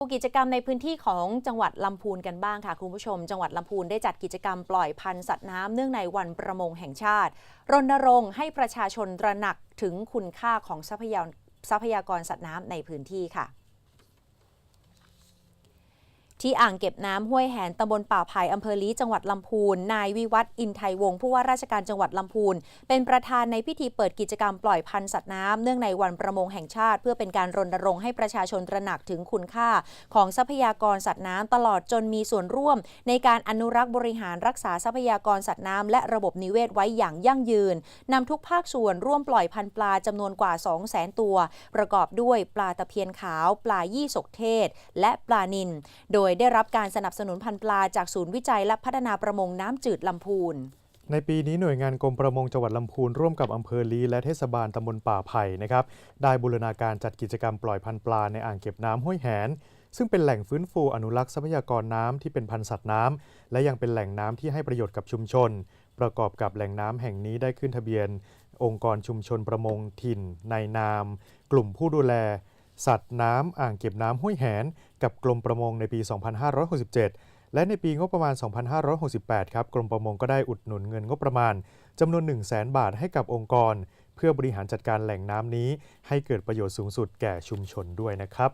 ดูกิจกรรมในพื้นที่ของจังหวัดลำพูนกันบ้างค่ะคุณผู้ชม จังหวัดลำพูนได้จัดกิจกรรมปล่อยพันธุ์สัตว์น้ำเนื่องในวันประมงแห่งชาติ รณรงค์ให้ประชาชนตระหนักถึงคุณค่าของทรัพยากรทรัพยากรสัตว์น้ำในพื้นที่ค่ะ ที่อ่างเก็บน้ำห้วยแหนตำบลป่าไผ่อำเภอลีจังหวัดลำพูน นายวิวัฒน์อินไทยวงศ์ผู้ว่าราชการจังหวัดลำพูน เป็นประธานในพิธีเปิดกิจกรรมปล่อยพันธุ์สัตว์น้ำเนื่องในวันประมงแห่งชาติ เพื่อเป็นการรณรงค์ให้ประชาชนตระหนักถึงคุณค่า ของทรัพยากรสัตว์น้ำตลอดจนมีส่วนร่วม ในการอนุรักษ์บริหารรักษาทรัพยากรสัตว์น้ำและระบบนิเวศไว้อย่างยั่งยืนนำทุกภาคส่วนร่วมปล่อยพันธุ์ปลาจำนวนกว่า 200,000 ตัว ประกอบด้วยปลาตะเพียนขาว ปลายี่สกเทศ และปลานิลโดยได้รับการสนับสนุนพันธุ์ปลาจากศูนย์วิจัยและพัฒนาประมงน้ำจืดลำพูนในปีนี้หน่วยงานกรมประมงจังหวัดลำพูนร่วมกับอำเภอลีและเทศบาลตำบลป่าไผ่นะครับได้บูรณาการจัดกิจกรรมปล่อยพันธุ์ปลาในอ่างเก็บน้ำห้วยแหน ซึ่งเป็นแหล่งฟื้นฟูอนุรักษ์ทรัพยากรน้ำที่เป็นพันธุ์สัตว์น้ำและยังเป็นแหล่งน้ำที่ให้ประโยชน์กับชุมชน ประกอบกับแหล่งน้ำแห่งนี้ได้ขึ้นทะเบียน องค์กรชุมชนประมงถิ่น ในนาม กลุ่มผู้ดูแล สัตว์น้ำอ่างเก็บน้ำห้วยแหน กับกรมประมงในปี 2567 และในปีงบประมาณ 2568 ครับ กรมประมงก็ได้อุดหนุนเงินงบประมาณจำนวน 1 0 0 0 0แบาทให้กับองค์กร เพื่อบริหารจัดการแหล่งน้ำนี้ ให้เกิดประโยชน์สูงสุดแก่ชุมชนด้วยนะครับ